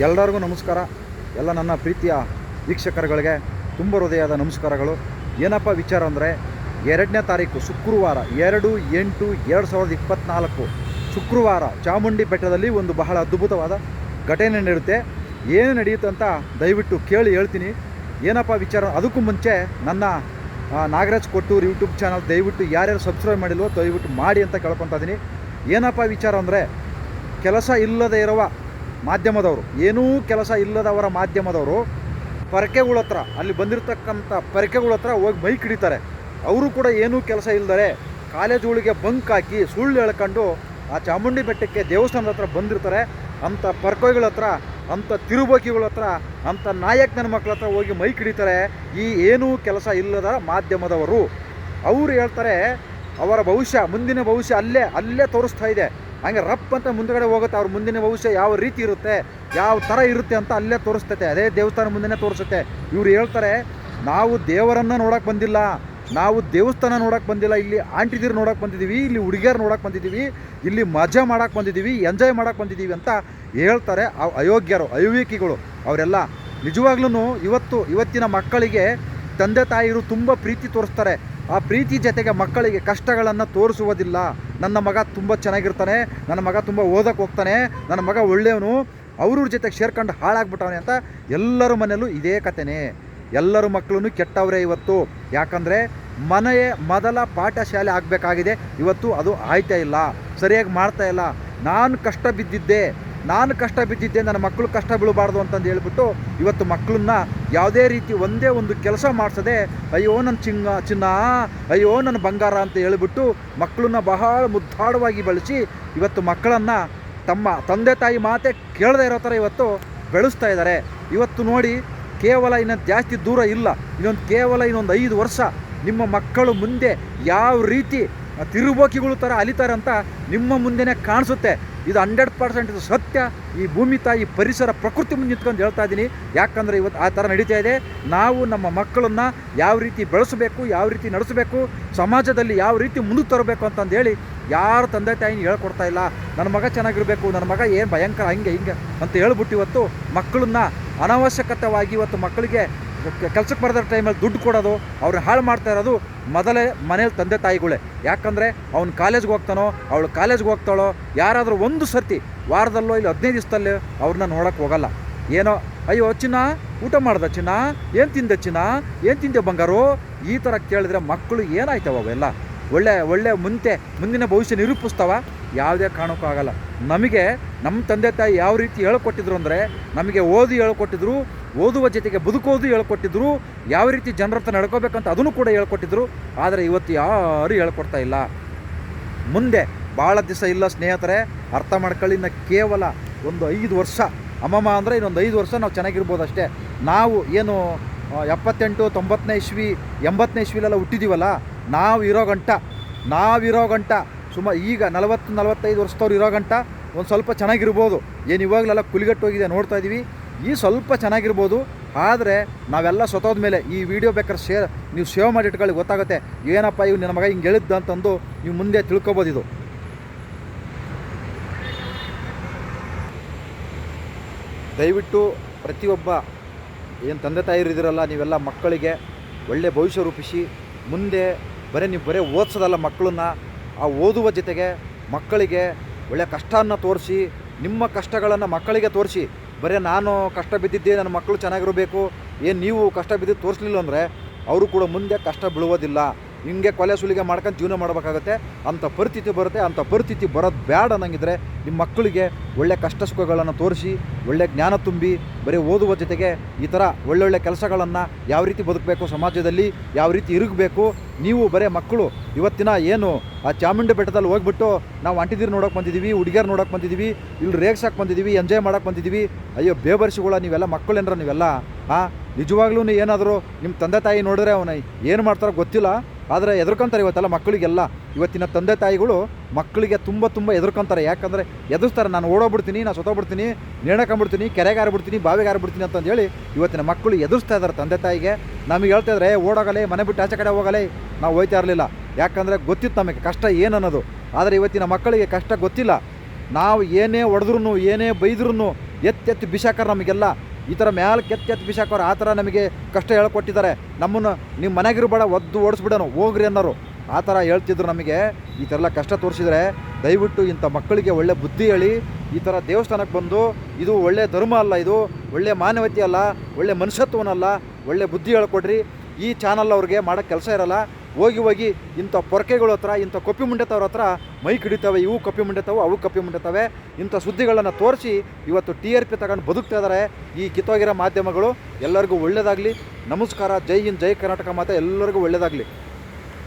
ಎಲ್ಲರಿಗೂ ನಮಸ್ಕಾರ. ಎಲ್ಲ ನನ್ನ ಪ್ರೀತಿಯ ವೀಕ್ಷಕರುಗಳಿಗೆ ತುಂಬ ಹೃದಯದ ನಮಸ್ಕಾರಗಳು. ಏನಪ್ಪ ವಿಚಾರ ಅಂದರೆ, ಎರಡನೇ ತಾರೀಕು ಶುಕ್ರವಾರ ಎರಡು ಎಂಟು ಎರಡು ಸಾವಿರದ ಇಪ್ಪತ್ತ್ನಾಲ್ಕು ಶುಕ್ರವಾರ ಚಾಮುಂಡಿ ಬೆಟ್ಟದಲ್ಲಿ ಒಂದು ಬಹಳ ಅದ್ಭುತವಾದ ಘಟನೆ ನಡೆಯುತ್ತೆ. ಏನು ನಡೆಯುತ್ತೆ ಅಂತ ದಯವಿಟ್ಟು ಕೇಳಿ ಹೇಳ್ತೀನಿ. ಏನಪ್ಪ ವಿಚಾರ, ಅದಕ್ಕೂ ಮುಂಚೆ ನನ್ನ ನಾಗರಾಜ್ ಕೊಟ್ಟೂರು ಯೂಟ್ಯೂಬ್ ಚಾನಲ್ ದಯವಿಟ್ಟು ಯಾರ್ಯಾರು ಸಬ್ಸ್ಕ್ರೈಬ್ ಮಾಡಿಲ್ವೋ ದಯವಿಟ್ಟು ಮಾಡಿ ಅಂತ ಕೇಳ್ಕೊತಾ ಇದ್ದೀನಿ ಏನಪ್ಪ ವಿಚಾರ ಅಂದರೆ, ಕೆಲಸ ಇಲ್ಲದೆ ಇರುವ ಮಾಧ್ಯಮದವರು. ಏನೂ ಕೆಲಸ ಇಲ್ಲದವರ ಮಾಧ್ಯಮದವರು ಪರಕೆಗಳ ಹತ್ರ, ಅಲ್ಲಿ ಬಂದಿರತಕ್ಕಂಥ ಪರಕೆಗಳ ಹತ್ರ ಹೋಗಿ ಮೈಕ್ ಹಿಡಿತಾರೆ ಅವರು ಕೂಡ ಏನೂ ಕೆಲಸ ಇಲ್ಲದರೆ ಕಾಲೇಜುಗಳಿಗೆ ಬಂಕ್ ಹಾಕಿ ಸುಳ್ಳು ಹೇಳ್ಕೊಂಡು ಆ ಚಾಮುಂಡಿ ಬೆಟ್ಟಕ್ಕೆ ದೇವಸ್ಥಾನದ ಹತ್ರ ಬಂದಿರ್ತಾರೆ. ಅಂಥ ಪರ್ಕೋಗಳ ಹತ್ರ, ಅಂಥ ತಿರುಬೋಕಿಗಳ ಹತ್ರ, ಅಂಥ ನಾಯಕ್ ಮಕ್ಕಳ ಹತ್ರ ಹೋಗಿ ಮೈಕ್ ಹಿಡಿತಾರೆ ಈ ಏನೂ ಕೆಲಸ ಇಲ್ಲದ ಮಾಧ್ಯಮದವರು. ಅವರು ಹೇಳ್ತಾರೆ, ಅವರ ಭವಿಷ್ಯ, ಮುಂದಿನ ಭವಿಷ್ಯ ಅಲ್ಲೇ ಅಲ್ಲೇ ತೋರಿಸ್ತಾ ಇದೆ. ಹಂಗೆ ರಪ್ ಅಂತ ಮುಂದಗಡೆ ಹೋಗುತ್ತೆ, ಅವ್ರ ಮುಂದಿನ ಭವಿಷ್ಯ ಯಾವ ರೀತಿ ಇರುತ್ತೆ, ಯಾವ ಥರ ಇರುತ್ತೆ ಅಂತ ಅಲ್ಲೇ ತೋರಿಸ್ತೈತೆ, ಅದೇ ದೇವಸ್ಥಾನ ಮುಂದೆನೇ ತೋರಿಸುತ್ತೆ. ಇವ್ರು ಹೇಳ್ತಾರೆ, ನಾವು ದೇವರನ್ನು ನೋಡೋಕೆ ಬಂದಿಲ್ಲ, ನಾವು ದೇವಸ್ಥಾನ ನೋಡೋಕೆ ಬಂದಿಲ್ಲ, ಇಲ್ಲಿ ಆಂಟಿದಿರು ನೋಡೋಕೆ ಬಂದಿದ್ದೀವಿ ಇಲ್ಲಿ ಹುಡುಗಿಯರು ನೋಡೋಕೆ ಬಂದಿದ್ದೀವಿ ಇಲ್ಲಿ ಮಜಾ ಮಾಡೋಕೆ ಬಂದಿದ್ದೀವಿ ಎಂಜಾಯ್ ಮಾಡೋಕೆ ಬಂದಿದ್ದೀವಿ ಅಂತ ಹೇಳ್ತಾರೆ ಆ ಅಯೋಗ್ಯರು ಅಯೋವಿಕಿಗಳು ಅವರೆಲ್ಲ ನಿಜವಾಗ್ಲೂ ಇವತ್ತು, ಇವತ್ತಿನ ಮಕ್ಕಳಿಗೆ ತಂದೆ ತಾಯಿರು ತುಂಬ ಪ್ರೀತಿ ತೋರಿಸ್ತಾರೆ. ಆ ಪ್ರೀತಿ ಜೊತೆಗೆ ಮಕ್ಕಳಿಗೆ ಕಷ್ಟಗಳನ್ನು ತೋರಿಸುವುದಿಲ್ಲ. ನನ್ನ ಮಗ ತುಂಬ ಚೆನ್ನಾಗಿರ್ತಾನೆ, ನನ್ನ ಮಗ ತುಂಬ ಓದಕ್ಕೆ ಹೋಗ್ತಾನೆ, ನನ್ನ ಮಗ ಒಳ್ಳೆಯವನು, ಅವ್ರವ್ರ ಜೊತೆಗೆ ಸೇರ್ಕೊಂಡು ಹಾಳಾಗ್ಬಿಟ್ಟವನೆ ಅಂತ ಎಲ್ಲರ ಮನೆಯಲ್ಲೂ ಇದೇ ಕಥೆನೇ ಎಲ್ಲರ ಮಕ್ಕಳೂ ಕೆಟ್ಟವರೇ ಇವತ್ತು. ಯಾಕಂದರೆ ಮನೆಯ ಮೊದಲ ಪಾಠಶಾಲೆ ಆಗಬೇಕಾಗಿದೆ. ಇವತ್ತು ಅದು ಆಯ್ತಾ ಇಲ್ಲ, ಸರಿಯಾಗಿ ಮಾಡ್ತಾ ಇಲ್ಲ. ನಾನು ಕಷ್ಟ ಬಿದ್ದಿದ್ದೆ ನಾನು ಕಷ್ಟ ಬಿದ್ದಿದ್ದೆ, ನನ್ನ ಮಕ್ಕಳು ಕಷ್ಟ ಬೀಳಬಾರ್ದು ಅಂತಂದು ಹೇಳ್ಬಿಟ್ಟು ಇವತ್ತು ಮಕ್ಕಳನ್ನ ಯಾವುದೇ ರೀತಿ ಒಂದೇ ಒಂದು ಕೆಲಸ ಮಾಡಿಸದೆ, ಅಯ್ಯೋ ನನ್ನ ಚಿನ್ನ ಚಿನ್ನ, ಅಯ್ಯೋ ನನ್ನ ಬಂಗಾರ ಅಂತ ಹೇಳಿಬಿಟ್ಟು ಮಕ್ಕಳನ್ನ ಬಹಳ ಮುದ್ದಾಡವಾಗಿ ಬಳಸಿ ಇವತ್ತು ಮಕ್ಕಳನ್ನು ತಮ್ಮ ತಂದೆ ತಾಯಿ ಮಾತೆ ಕೇಳದೇ ಇರೋ ಥರ ಇವತ್ತು ಬೆಳೆಸ್ತಾ ಇದ್ದಾರೆ. ಇವತ್ತು ನೋಡಿ ಕೇವಲ ಇನ್ನೊಂದು ಜಾಸ್ತಿ ದೂರ ಇಲ್ಲ, ಇನ್ನೊಂದು ಕೇವಲ ಇನ್ನೊಂದು ಐದು ವರ್ಷ ನಿಮ್ಮ ಮಕ್ಕಳು ಮುಂದೆ ಯಾವ ರೀತಿ ತಿರುಬೋಕಿಗಳು ಥರ ಅಲಿತಾರೆ ಅಂತ ನಿಮ್ಮ ಮುಂದೆನೇ ಕಾಣಿಸುತ್ತೆ. ಇದು ಹಂಡ್ರೆಡ್ ಪರ್ಸೆಂಟ್ ಇದು ಸತ್ಯ. ಈ ಭೂಮಿ ತಾಯಿ ಪರಿಸರ ಪ್ರಕೃತಿ ಮುಂದೆ ನಿಂತ್ಕೊಂಡು ಹೇಳ್ತಾ ಇದ್ದೀನಿ ಯಾಕಂದರೆ ಇವತ್ತು ಆ ಥರ ನಡೀತಾ ಇದೆ. ನಾವು ನಮ್ಮ ಮಕ್ಕಳನ್ನು ಯಾವ ರೀತಿ ಬೆಳೆಸಬೇಕು, ಯಾವ ರೀತಿ ನಡೆಸಬೇಕು, ಸಮಾಜದಲ್ಲಿ ಯಾವ ರೀತಿ ಮುಂದೆ ತರಬೇಕು ಅಂತಂದೇಳಿ ಯಾರು ತಂದೆ ತಾಯಿನ ಹೇಳ್ಕೊಡ್ತಾ ಇಲ್ಲ. ನನ್ನ ಮಗ ಚೆನ್ನಾಗಿರಬೇಕು, ನನ್ನ ಮಗ ಏನು ಭಯಂಕರ ಹಂಗೆ ಹಿಂಗೆ ಅಂತ ಹೇಳ್ಬಿಟ್ಟು ಇವತ್ತು ಮಕ್ಕಳನ್ನ ಅನವಶ್ಯಕತವಾಗಿ ಇವತ್ತು ಮಕ್ಕಳಿಗೆ ಕೆಲಸಕ್ಕೆ ಬರೋದ್ರ ಟೈಮಲ್ಲಿ ದುಡ್ಡು ಕೊಡೋದು ಅವ್ರನ್ನ ಹಾಳು ಮಾಡ್ತಾ ಇರೋದು ಮೊದಲೇ ಮನೇಲಿ ತಂದೆ ತಾಯಿಗಳೇ. ಯಾಕಂದರೆ ಅವ್ನು ಕಾಲೇಜ್ಗೆ ಹೋಗ್ತಾನೋ, ಅವಳು ಕಾಲೇಜ್ಗೆ ಹೋಗ್ತಾಳೋ, ಯಾರಾದರೂ ಒಂದು ಸರ್ತಿ ವಾರದಲ್ಲೋ ಇಲ್ಲಿ ಹದಿನೈದು ದಿವಸದಲ್ಲಿ ಅವ್ರನ್ನ ನೋಡೋಕೆ ಹೋಗಲ್ಲ. ಏನೋ, ಅಯ್ಯೋ, ಚಿನ್ನ, ಊಟ ಮಾಡ್ದ ಚಿನ್ನ? ಏನು ತಿಂದೆ ಚಿನ್ನ? ಏನು ತಿಂದೆ ಬಂಗಾರು? ಈ ಥರ ಕೇಳಿದ್ರೆ ಮಕ್ಕಳು ಏನಾಯ್ತವ ಅವೆಲ್ಲ? ಒಳ್ಳೆ ಒಳ್ಳೆ ಮುಂತೆ, ಮುಂದಿನ ಭವಿಷ್ಯ ನಿರೂಪಿಸ್ತಾವ? ಯಾವುದೇ ಕಾರಣಕ್ಕೂ ಆಗಲ್ಲ. ನಮಗೆ ನಮ್ಮ ತಂದೆ ತಾಯಿ ಯಾವ ರೀತಿ ಹೇಳ್ಕೊಟ್ಟಿದ್ರು ಅಂದರೆ, ನಮಗೆ ಓದಿ ಹೇಳ್ಕೊಟ್ಟಿದ್ರು ಓದುವ ಜೊತೆಗೆ ಬದುಕೋದು ಹೇಳ್ಕೊಟ್ಟಿದ್ರು, ಯಾವ ರೀತಿ ಜನರ ಹತ್ರ ನಡ್ಕೋಬೇಕಂತ ಅದನ್ನು ಕೂಡ ಹೇಳ್ಕೊಟ್ಟಿದ್ರು, ಆದರೆ ಇವತ್ತು ಯಾರೂ ಹೇಳ್ಕೊಡ್ತಾ ಇಲ್ಲ. ಮುಂದೆ ಭಾಳ ದಿವಸ ಇಲ್ಲ ಸ್ನೇಹಿತರೆ, ಅರ್ಥ ಮಾಡ್ಕೊಳ್ಳಿ ಕೇವಲ ಒಂದು ಐದು ವರ್ಷ, ಅಮ್ಮಮ್ಮ ಅಂದರೆ ಇನ್ನೊಂದು ಐದು ವರ್ಷ ನಾವು ಚೆನ್ನಾಗಿರ್ಬೋದು ಅಷ್ಟೇ. ನಾವು ಏನು ಎಪ್ಪತ್ತೆಂಟು, ತೊಂಬತ್ತನೇ ಇಸ್ವಿ, ಎಂಬತ್ತನೇ ಇಸ್ವಿಲೆಲ್ಲ ಹುಟ್ಟಿದ್ದೀವಲ್ಲ ನಾವು ಇರೋ ಗಂಟ ನಾವಿರೋ ಗಂಟ ಸುಮಾರು ಈಗ ನಲವತ್ತು, ನಲವತ್ತೈದು ವರ್ಷದವ್ರು ಇರೋ ಗಂಟ, ಒಂದು ಸ್ವಲ್ಪ ಚೆನ್ನಾಗಿರ್ಬೋದು. ಏನು ಇವಾಗಲೆಲ್ಲ ಕುಲಿಗಟ್ಟು ಹೋಗಿದೆ ನೋಡ್ತಾ ಇದ್ದೀವಿ ಈ ಸ್ವಲ್ಪ ಚೆನ್ನಾಗಿರ್ಬೋದು, ಆದರೆ ನಾವೆಲ್ಲ ಸತೋದ ಮೇಲೆ ಈ ವಿಡಿಯೋ ಬೇಕಾದ್ರೆ ಶೇರ್ ನೀವು ಸೇವ್ ಮಾಡಿ ಇಟ್ಕೊಳ್ಳಿ ಗೊತ್ತಾಗುತ್ತೆ. ಏನಪ್ಪ ಇವು ನಿನ್ನ ಮಗ ಹಿಂಗೆ ಹೇಳಿದ್ದ ಅಂತಂದು ನೀವು ಮುಂದೆ ತಿಳ್ಕೊಬೋದು ಇದು. ದಯವಿಟ್ಟು ಪ್ರತಿಯೊಬ್ಬ, ಏನು ತಂದೆ ತಾಯಿರು ಇದ್ದೀರಲ್ಲ ನೀವೆಲ್ಲ ಮಕ್ಕಳಿಗೆ ಒಳ್ಳೆ ಭವಿಷ್ಯ ರೂಪಿಸಿ, ಮುಂದೆ ಬರೀ ನೀವು ಬರೀ ಓದಿಸೋದಲ್ಲ ಮಕ್ಕಳನ್ನ, ಆ ಓದುವ ಜೊತೆಗೆ ಮಕ್ಕಳಿಗೆ ಒಳ್ಳೆ ಕಷ್ಟವನ್ನು ತೋರಿಸಿ, ನಿಮ್ಮ ಕಷ್ಟಗಳನ್ನು ಮಕ್ಕಳಿಗೆ ತೋರಿಸಿ ಬರೀ ನಾನು ಕಷ್ಟ ಬಿದ್ದಿದ್ದೆ ನನ್ನ ಮಕ್ಕಳು ಚೆನ್ನಾಗಿರಬೇಕು, ಏನು ನೀವು ಕಷ್ಟ ಬಿದ್ದು ತೋರಿಸ್ಲಿಲ್ಲ ಅಂದರೆ, ಅವರು ಕೂಡ ಮುಂದೆ ಕಷ್ಟ ಬೀಳುವುದಿಲ್ಲ. ಹಿಂಗೆ ಕೊಲೆ ಸುಲಿಗೆ ಮಾಡ್ಕೊಂಡು ಜೀವನ ಮಾಡಬೇಕಾಗುತ್ತೆ. ಅಂಥ ಪರಿಸ್ಥಿತಿ ಬರುತ್ತೆ. ಅಂಥ ಪರಿಸ್ಥಿತಿ ಬರೋದು ಬೇಡ ಅನ್ನಂಗಿದ್ರೆ ನಿಮ್ಮ ಮಕ್ಕಳಿಗೆ ಒಳ್ಳೆ ಕಷ್ಟ ಸುಖಗಳನ್ನು ತೋರಿಸಿ, ಒಳ್ಳೆ ಜ್ಞಾನ ತುಂಬಿ, ಬರೀ ಓದುವ ಜೊತೆಗೆ ಈ ಥರ ಒಳ್ಳೊಳ್ಳೆ ಕೆಲಸಗಳನ್ನು ಯಾವ ರೀತಿ ಬದುಕಬೇಕು ಸಮಾಜದಲ್ಲಿ, ಯಾವ ರೀತಿ ಇರುಗಬೇಕು, ನೀವು ಬರೇ ಮಕ್ಕಳು. ಇವತ್ತಿನ ಏನು ಆ ಚಾಮುಂಡಿ ಬೆಟ್ಟದಲ್ಲಿ ಹೋಗ್ಬಿಟ್ಟು ನಾವು ಅಂಟಿದಿರು ನೋಡೋಕೆ ಬಂದಿದ್ದೀವಿ, ಹುಡುಗಿಯರು ನೋಡೋಕೆ ಬಂದಿದ್ದೀವಿ, ಇಲ್ಲಿ ರೇಗ್ಸಕ್ಕೆ ಬಂದಿದ್ದೀವಿ, ಎಂಜಾಯ್ ಮಾಡೋಕೆ ಬಂದಿದ್ದೀವಿ. ಅಯ್ಯೋ ಬೇಬರ್ಸಿಗಳ ನೀವೆಲ್ಲ ಮಕ್ಕಳೇನ್ರ ನೀವೆಲ್ಲ? ಹಾಂ ನಿಜವಾಗ್ಲೂ ಏನಾದರೂ ನಿಮ್ಮ ತಂದೆ ತಾಯಿ ನೋಡಿದ್ರೆ ಅವನ ಏನು ಮಾಡ್ತಾರೋ ಗೊತ್ತಿಲ್ಲ. ಆದರೆ ಎದುರ್ಕೊಂತಾರೆ ಇವತ್ತೆಲ್ಲ ಮಕ್ಕಳಿಗೆಲ್ಲ. ಇವತ್ತಿನ ತಂದೆ ತಾಯಿಗಳು ಮಕ್ಕಳಿಗೆ ತುಂಬ ತುಂಬ ಎದುರ್ಕೊಂತಾರೆ. ಯಾಕಂದರೆ ಎದುರಿಸ್ತಾರೆ, ನಾನು ಓಡೋಗ್ಬಿಡ್ತೀನಿ ನಾನು ಸೊತೋಗ್ಬಿಡ್ತೀನಿ ನೇಣಕೊಂಬಿಡ್ತೀನಿ ಬಿಡ್ತೀನಿ ಬಾವಿಗೆ ಬಿಡ್ತೀನಿ ಅಂತಂದು ಹೇಳಿ ಇವತ್ತಿನ ಮಕ್ಕಳು ಎದುರಿಸ್ತಾ ಇದ್ದಾರೆ ತಂದೆ ತಾಯಿಗೆ. ನಮಗೆ ಹೇಳ್ತಾ ಇದ್ದಾರೆ ಓಡೋಗಲೇ, ಮನೆ ಬಿಟ್ಟು ಆಚೆ ಕಡೆ ಹೋಗಲೇ, ನಾವು ಹೋಯ್ತಾ ಇರಲಿಲ್ಲ. ಯಾಕಂದರೆ ಗೊತ್ತಿತ್ತು ನಮಗೆ ಕಷ್ಟ ಏನು ಅನ್ನೋದು ಆದರೆ ಇವತ್ತಿನ ಮಕ್ಕಳಿಗೆ ಕಷ್ಟ ಗೊತ್ತಿಲ್ಲ. ನಾವು ಏನೇ ಹೊಡೆದ್ರೂ ಏನೇ ಬೈದ್ರೂ ಎತ್ತೆತ್ತು ಬಿಸಾಕರ್ ನಮಗೆಲ್ಲ. ಈ ಥರ ಮ್ಯಾಲೆ ಕೆತ್ತ ಬಿಸಾಕೋರು ಆ ಥರ ನಮಗೆ ಕಷ್ಟ ಹೇಳ್ಕೊಟ್ಟಿದ್ದಾರೆ. ನಮ್ಮನ್ನು ನಿಮ್ಮ ಮನೆಗಿರ್ಬೇಡ ಒದ್ದು ಓಡಿಸ್ಬಿಡೋಣ ಹೋಗ್ರಿ ಅನ್ನೋರು. ಆ ಥರ ಹೇಳ್ತಿದ್ರು ನಮಗೆ. ಈ ಥರ ಎಲ್ಲ ಕಷ್ಟ ತೋರಿಸಿದರೆ ದಯವಿಟ್ಟು ಇಂಥ ಮಕ್ಕಳಿಗೆ ಒಳ್ಳೆ ಬುದ್ಧಿ ಹೇಳಿ, ಈ ಥರ ದೇವಸ್ಥಾನಕ್ಕೆ ಬಂದು, ಇದು ಒಳ್ಳೆ ಧರ್ಮ ಅಲ್ಲ ಇದು, ಒಳ್ಳೆ ಮಾನವತೆ ಅಲ್ಲ, ಒಳ್ಳೆ ಮನುಷ್ಯತ್ವನಲ್ಲ ಒಳ್ಳೆ ಬುದ್ಧಿ ಹೇಳ್ಕೊಡ್ರಿ. ಈ ಚಾನಲ್ ಅವ್ರಿಗೆ ಮಾಡೋಕ್ಕೆ ಕೆಲಸ ಇರಲ್ಲ. ಹೋಗಿ ಹೋಗಿ ಇಂಥ ಪೊರಕೆಗಳ ಹತ್ರ, ಇಂಥ ಕಪ್ಪಿ ಮುಂಡೆತವ್ರ ಹತ್ರ ಮೈ ಹಿಡಿತವೆ ಇವು ಕಪ್ಪಿ ಮುಂಡೆತವು ಅವು ಕಪ್ಪಿ ಮುಂಡೆತವೆ ಇಂಥ ಸುದ್ದಿಗಳನ್ನು ತೋರಿಸಿ ಇವತ್ತು ಟಿ ಆರ್ ಪಿ ತಗೊಂಡು ಬದುಕ್ತಾ ಇದ್ದಾರೆ ಈ ಕಿತ್ತೋಗಿರೋ ಮಾಧ್ಯಮಗಳು. ಎಲ್ಲರಿಗೂ ಒಳ್ಳೆಯದಾಗಲಿ ನಮಸ್ಕಾರ. ಜೈ ಹಿಂದ್, ಜೈ ಕರ್ನಾಟಕ ಮಾತೆ. ಎಲ್ಲರಿಗೂ ಒಳ್ಳೆಯದಾಗಲಿ